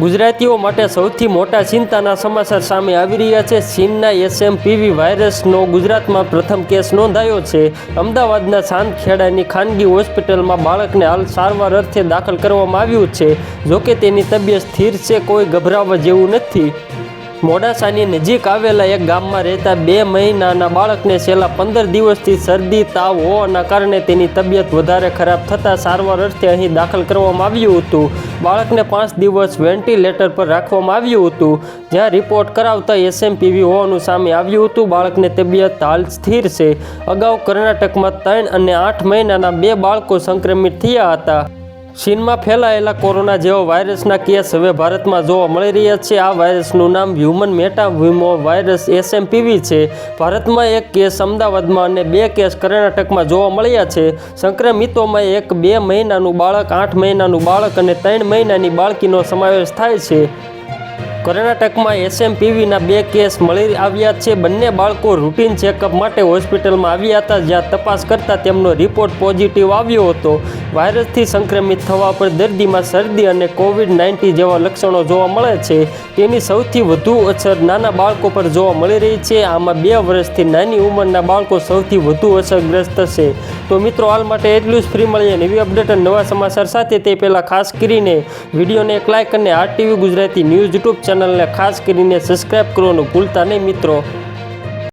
ગુજરાતીઓ માટે સૌથી મોટા ચિંતાના સમાચાર સામે આવી રહ્યા છે. ચીનના એસએમપીવી વાયરસનો ગુજરાતમાં પ્રથમ કેસ નોંધાયો છે. અમદાવાદના ચાંદખેડાની ખાનગી હોસ્પિટલમાં બાળકને હાલ સારવાર અર્થે દાખલ કરવામાં આવ્યું છે. જોકે તેની તબિયત સ્થિર છે, કોઈ ગભરાવા જેવું નથી. મોડાસાની નજીક આવેલા એક ગામમાં રહેતા બે મહિનાના બાળકને છેલ્લા પંદર દિવસથી શરદી, તાવ હોવાના કારણે તેની તબિયત વધારે ખરાબ થતાં સારવાર અર્થે અહીં દાખલ કરવામાં આવ્યું હતું. બાળકને પાંચ દિવસ વેન્ટિલેટર પર રાખવામાં આવ્યું હતું. જ્યાં રિપોર્ટ કરાવતા એસએમપીવી હોવાનું સામે આવ્યું હતું. બાળકની તબિયત હાલ સ્થિર છે. અગાઉ કર્ણાટકમાં ત્રણ અને આઠ મહિનાના બે બાળકો સંક્રમિત થયા હતા. ચીનમાં ફેલાયેલા કોરોના જેવા વાયરસના કેસ હવે ભારતમાં જોવા મળી રહ્યા છે. આ વાયરસનું નામ હ્યુમન મેટાવ્યુમો વાયરસ એસએમપીવી છે. ભારતમાં એક કેસ અમદાવાદમાં અને બે કેસ કર્ણાટકમાં જોવા મળ્યા છે. સંક્રમિતોમાં એક બે મહિનાનું બાળક, આઠ મહિનાનું બાળક અને ત્રણ મહિનાની બાળકીનો સમાવેશ થાય છે. કર્ણાટકમાં એસએમપીવીના બે કેસ મળી આવ્યા છે. બંને બાળકો રૂટીન ચેકઅપ માટે હોસ્પિટલમાં આવ્યા હતા. જ્યાં તપાસ કરતાં તેમનો રિપોર્ટ પોઝિટિવ આવ્યો હતો. વાયરસથી સંક્રમિત થવા પર દર્દીમાં શરદી અને કોવિડ નાઇન્ટીન જેવા લક્ષણો જોવા મળે છે. તેની સૌથી વધુ અસર નાના બાળકો પર જોવા મળી રહી છે. આમાં બે વર્ષથી નાની ઉંમરના બાળકો સૌથી વધુ અસરગ્રસ્ત છે. તો મિત્રો, હાલ માટે એટલું જ. ફ્રી મળીએ નવી અપડેટ અને નવા સમાચાર સાથે. તે પહેલાં ખાસ કરીને વિડીયોને એક લાઇક અને R TV Gujarati news YouTube ચેનલને ખાસ કરીને સબસ્ક્રાઇબ કરવાનું ભૂલતા નહીં મિત્રો.